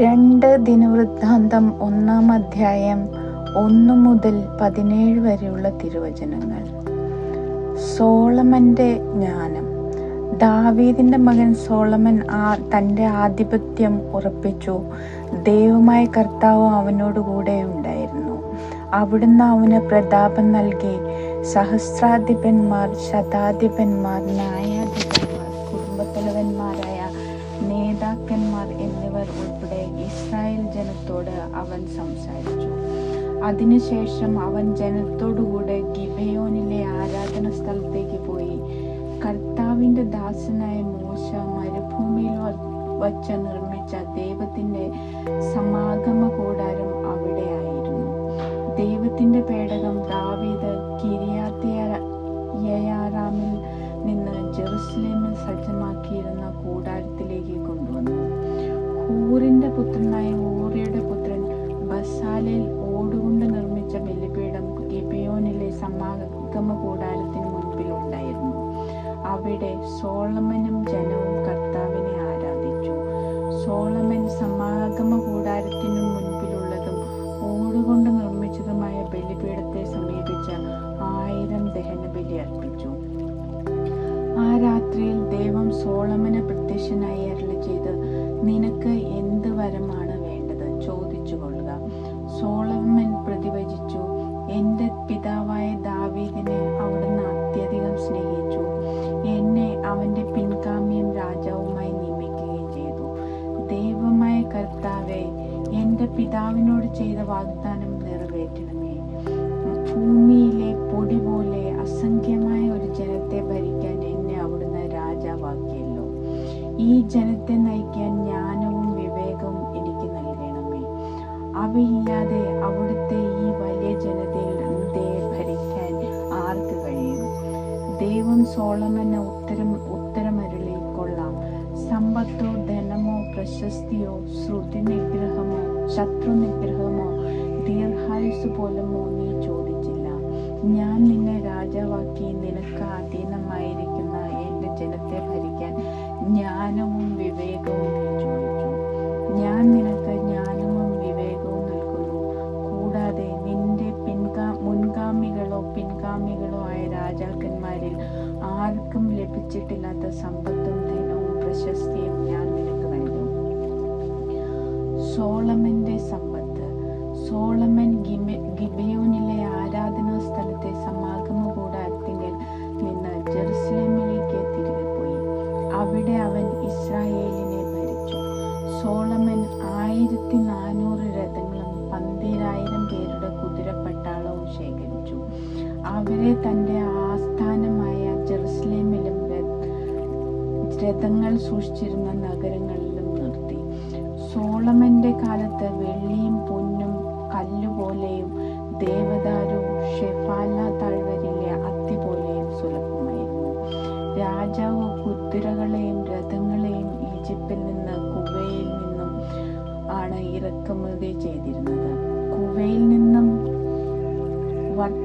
രണ്ട് ദിനവൃത്താന്തം ഒന്നാം അധ്യായം ഒന്ന് മുതൽ പതിനേഴ് വരെയുള്ള തിരുവചനങ്ങൾ. സോളമന്റെ ജ്ഞാനം. ദാവീദിന്റെ മകൻ സോളമൻ ആ തന്റെ ആധിപത്യം ഉറപ്പിച്ചു. ദൈവമായ കർത്താവ് അവനോടുകൂടെ ഉണ്ടായിരുന്നു. അവിടുന്ന് അവന് പ്രതാപം നൽകി. സഹസ്രാധിപന്മാർ ശതാധിപന്മാർ ന്യായാധിപന്മാർ എന്നിവർ ഉൾപ്പെടെ ഇസ്രായേൽ ജനത്തോട് അവൻ സംസാരിച്ചു. അതിനുശേഷം അവൻ ജനത്തോടുകൂടെ ഗിബയോനിലെ ആരാധന സ്ഥലത്തേക്ക് പോയി. കർത്താവിന്റെ ദാസനായ മോശ മരുഭൂമിയിൽ വച്ച് നിർമ്മിച്ച ദൈവത്തിന്റെ സമാഗമ കൂടാരം അവിടെയായിരുന്നു ദൈവത്തിന്റെ പേടകം ദാവീദ് കിരിയാത്തിയയാറാമിൽ ഹൂറിന്റെ പുത്രനായ ഊറിയുടെ പുത്രൻ ബസാലിൽ ഓടുകൊണ്ട് നിർമ്മിച്ച ബലിപീഠം ഗിബിയോനിലെ സമാഗമ കൂടാരത്തിന് മുൻപിൽ ഉണ്ടായിരുന്നു. അവിടെ സോളമനും ജനവും കർത്താവിനെ ആരാധിച്ചു. സോളമൻ സമാഗമ കൂടാരത്തിനു മുൻപിലുള്ളതും ഓടുകൊണ്ട് നിർമ്മിച്ചതുമായ ബലിപീഠത്തെ സമീപിച്ച ആയിരം ദഹന ബലി അർപ്പിച്ചു. ആ രാത്രിയിൽ ദൈവം സോളമനെ പ്രത്യക്ഷനായി അരളി ചെയ്ത് നിനക്ക് എന്ത് വരമാണ് വേണ്ടത്? ചോദിച്ചു കൊള്ളുക സോളമൻ പ്രതിവചിച്ചു. എന്റെ പിതാവായ ദാവീദിനെ അവിടുന്ന് അത്യധികം സ്നേഹിച്ചു. എന്നെ അവന്റെ പിൻഗാമിയും രാജാവുമായി നിയമിക്കുകയും ചെയ്തു. ദൈവമായ കർത്താവെ എന്റെ പിതാവിനോട് ചെയ്ത വാഗ്ദാനം നിറവേറ്റണമേ. ഭൂമിയിലെ പൊടി പോലെ അസംഖ്യമായ ഈ ജനത്തെ നയിക്കാൻ ജ്ഞാനവും വിവേകവും എനിക്ക് നൽകണമേ. അവയില്ലാതെ അവിടുത്തെ ഈ വലിയ ഇന്ത്യയെ ഭരിക്കാൻ ആർക്ക് കഴിയും? ദൈവം സോളമന് ഉത്തരം ഉത്തരമരുളിക്കൊള്ളാം. സമ്പത്തോ ധനമോ പ്രശസ്തിയോ ശ്രുതി നിഗ്രഹമോ ശത്രു നിഗ്രഹമോ ദീർഘായുസ് പോലുമോ നീ ചോദിച്ചില്ല. ഞാൻ നിന്നെ രാജാവാക്കി ഞാൻ നിനക്ക് ജ്ഞാനവും വിവേകവും നൽകുന്നു. കൂടാതെ നിന്റെ പിൻഗാ മുൻഗാമികളോ പിൻഗാമികളോ ആയ രാജാക്കന്മാരിൽ ആർക്കും ലഭിച്ചിട്ടില്ലാത്ത സമ്പത്തും ധനവും പ്രശസ്തിയും ഞാൻ നിനക്ക് നൽകും. സോളമന്റെ സമ്പത്ത്. സോളമൻ ഗിബിയോനിലെ ആരാധനാ സ്ഥലത്തെ സമാഗമ കൂടാരത്തിങ്കൽ നിന്ന് ജെറുസലേമിലേക്ക് സോളമൻ ആയിരത്തി നാനൂറ് രഥങ്ങളും പന്തിരായിരം പേരുടെ കുതിരപ്പട്ടാളവും ശേഖരിച്ചു. അവരെ തന്റെ ആസ്ഥാനമായ ജെറുസലേമിലും രഥ- രഥങ്ങൾ സൂക്ഷിച്ചിരുന്ന നഗരങ്ങളിലും നിർത്തി. സോളമന്റെ കാലത്ത് വെള്ളിയും പൊന്നും കല്ലുപോലെയും ദേവദാരു ഷെഫാല താഴ്വരയിലെ അത്തി പോലെയും സുലഭമായിരുന്നു. രാജാവ് കുതിരകളെയും രഥങ്ങളെയും ഈജിപ്തിൽ നിന്ന് കുവയിൽ നിന്നും ഇറക്കുമതി ചെയ്തിരുന്നത്. കുവയിൽ നിന്നും വർ-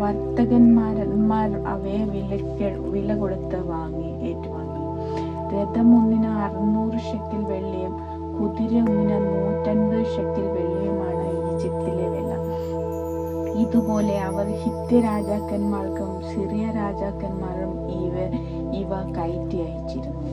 വർത്തകന്മാരന്മാർ അവയെ വിലക്ക് വില കൊടുത്ത് വാങ്ങി ഏറ്റുവാങ്ങി. രഥം ഒന്നിന് അറുന്നൂറ് ഷെക്കിൽ വെള്ളിയും കുതിര ഒന്നിന് നൂറ്റൻപത് ഷെക്കിൽ വെള്ളിയുമാണ് ഈജിപ്തിലെ വില. ഇതുപോലെ അവർ ഹിത്യ രാജാക്കന്മാർക്കും സിറിയ രാജാക്കന്മാരും ഇവ ഇവ കയറ്റി അയച്ചിരുന്നു.